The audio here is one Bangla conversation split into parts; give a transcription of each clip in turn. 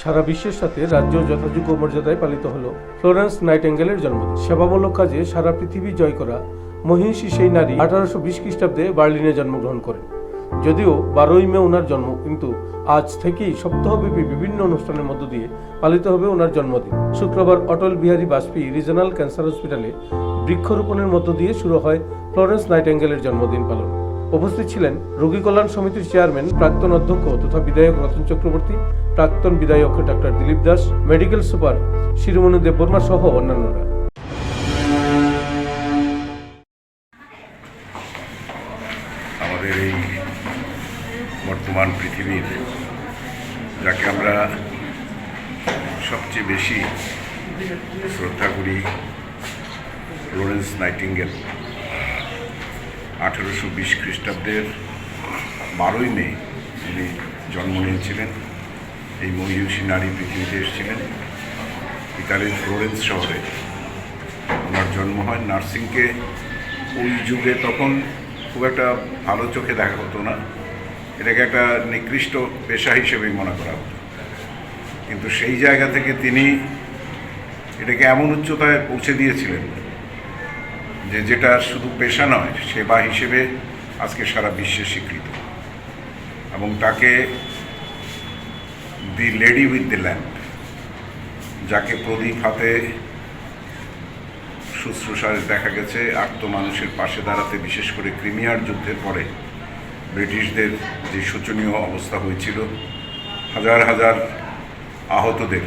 সারা বিশ্বের সাথে রাজ্য যথাযোগ্য মর্যাদায় পালিত হলো। ফ্লোরেন্স নাইটেঙ্গেলের জন্মদিন। সেবামূলক কাজে সারা পৃথিবী জয় করা মহিষী সেই নারী আঠারোশো বিশ খ্রিস্টাব্দে বার্লিনে জন্মগ্রহণ করেন। যদিও বারোই মে ওনার জন্ম, কিন্তু আজ থেকেই সপ্তাহব্যাপী বিভিন্ন অনুষ্ঠানের মধ্য দিয়ে পালিত হবে ওনার জন্মদিন। শুক্রবার অটল বিহারী বাজপেয়ী রিজনাল ক্যান্সার হসপিটালে বৃক্ষরোপণের মধ্য দিয়ে শুরু হয় ফ্লোরেন্স নাইটেঙ্গেলের জন্মদিন পালন। উপস্থিত ছিলেন রোগী কল্যাণ সমিতির চেয়ারম্যান, প্রাক্তন অধ্যক্ষ তথা বিধায়ক রতন চক্রবর্তী, প্রাক্তন বিধায়ক doctor Dilip Das, medical super Shiromani Debbarma সহ অন্যান্যরা। আমাদের এই বর্তমান পৃথিবীর, যাকে আমরা সবচেয়ে বেশি শ্রদ্ধা করি, লরেন্স নাইটিঙ্গেল। আঠেরোশো বিশ খ্রিস্টাব্দের বারোই মে তিনি জন্ম নিয়েছিলেন। এই মহিষী নারী পৃথিবীতে এসেছিলেন। ইতালির ফ্লোরেন্স শহরে। ওনার জন্ম হয় নার্সিংকে। ওই যুগে তখন খুব একটা ভালো চোখে দেখা হতো না। এটাকে একটা নিকৃষ্ট পেশা হিসেবেই মনে করা হতো। কিন্তু সেই জায়গা থেকে তিনি এটাকে এমন উচ্চতায় পৌঁছে দিয়েছিলেন যে যেটা শুধু পেশা নয়, সেবা হিসেবে আজকে সারা বিশ্বে স্বীকৃত। এবং তাকে the lady with the lamp, যাকে প্রদীপ হাতে শুশ্রূষায় দেখা গেছে আত্ম মানুষের পাশে দাঁড়াতে, বিশেষ করে ক্রিমিয়ার যুদ্ধের পরে ব্রিটিশদের যে শোচনীয় অবস্থা হয়েছিল, হাজার হাজার আহতদের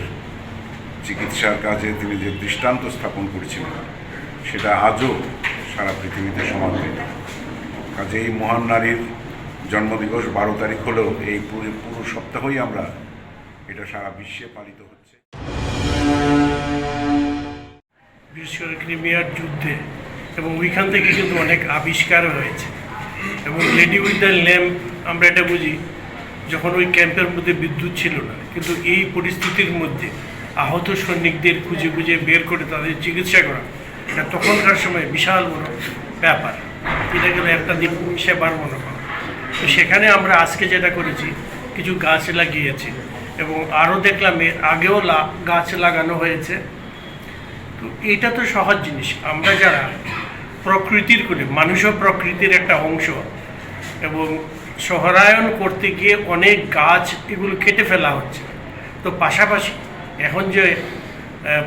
চিকিৎসার কাজে তিনি যে দৃষ্টান্ত স্থাপন করেছিলেন সেটা আজও সারা পৃথিবীতে সমাদৃত কাজে এই মহান নারীর জন্মদিবস বারো তারিখ হলেও এই পুরো পুরো সপ্তাহই আমরা এটা সারা বিশ্বে পালিত হচ্ছে। বিশেষ করে ক্রিমিয়ার যুদ্ধে এবং ওইখান থেকে কিন্তু অনেক আবিষ্কার হয়েছে। এবং লেডি উইথ দ্য ল্যাম্প, আমরা এটা বুঝি, যখন ওই ক্যাম্পের মধ্যে বিদ্যুৎ ছিল না, কিন্তু এই পরিস্থিতির মধ্যে আহত সৈনিকদের খুঁজে খুঁজে বের করে তাদের চিকিৎসা করা। এটা তখনকার সময় বিশাল বড় ব্যাপার। এটা গেলে একটা দিক সেবার মনে করা তো সেখানে আমরা আজকে যেটা করেছি, কিছু গাছ লাগিয়েছি এবং আরও দেখলাম এর আগেও গাছ লাগানো হয়েছে। তো এটা তো সহজ জিনিস। আমরা যারা প্রকৃতির করি মানুষও প্রকৃতির একটা অংশ এবং শহরায়ন করতে গিয়ে অনেক গাছ এগুলো কেটে ফেলা হচ্ছে। তো পাশাপাশি এখন যে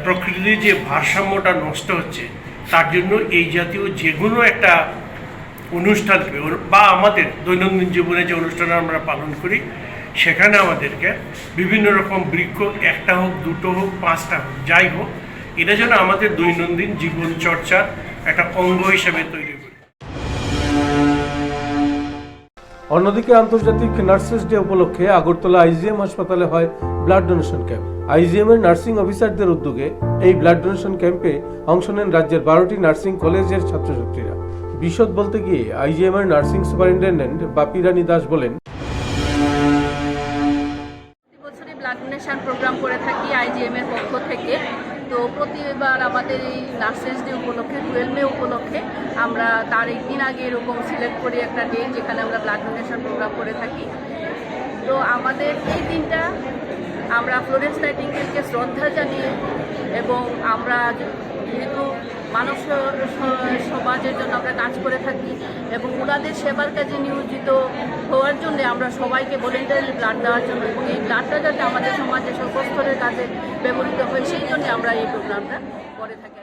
প্রকৃতির যে ভারসাম্যটা নষ্ট হচ্ছে, তার জন্য এই জাতীয় যে কোনো একটা অনুষ্ঠান বা আমাদের দৈনন্দিন জীবনে যে অনুষ্ঠান আমরা পালন করি, সেখানে আমাদেরকে বিভিন্ন রকম বৃক্ষ, একটা হোক, দুটো হোক, পাঁচটা হোক, যাই হোক, এটা যেন আমাদের দৈনন্দিন জীবন চর্চার একটা অঙ্গ হিসেবে তৈরি অন্যদিকে আন্তর্জাতিক নার্সেস ডে উপলক্ষে আগরতলা আইজিএম হাসপাতালে হয় ব্লাড ডোনেশন ক্যাম্প। আইজিএম এর নার্সিং অফিসারদের উদ্যোগে এই ব্লাড ডোনেশন ক্যাম্পে অংশ নেন রাজ্যের বারোটি নার্সিং কলেজের ছাত্রছাত্রীরা। বিশদ বলতে গিয়ে আইজিএম এর নার্সিং সুপারিনটেন্ডেন্ট বাপি রানী দাস বলেন ব্লাড ডোনেশন প্রোগ্রাম করে থাকি আইজিএম এর পক্ষ থেকে। তো প্রতিবার আমাদের এই নার্সেস ডে উপলক্ষে, টুয়েলভ মে উপলক্ষে আমরা তার একদিন আগে এরকম সিলেক্ট করি একটা ডেট যেখানে আমরা ব্লাড ডোনেশন প্রোগ্রাম করে থাকি। তো আমাদের এই দিনটা আমরা ফ্লোরেন্স নাইটিঙ্গেলকে শ্রদ্ধা জানিয়ে এবং আমরা যেহেতু মানব সমাজের জন্য আমরা কাজ করে থাকি এবং ওনাদের সেবার কাজে নিয়োজিত হওয়ার জন্য আমরা সবাইকে ভলেন্টারি ব্লাড দেওয়ার জন্য এবং এই ব্লাডটা যাতে আমাদের সমাজে সর্বস্তরের কাজে ব্যবহৃত হয়, সেই জন্য আমরা এই প্রোগ্রামটা করে থাকি।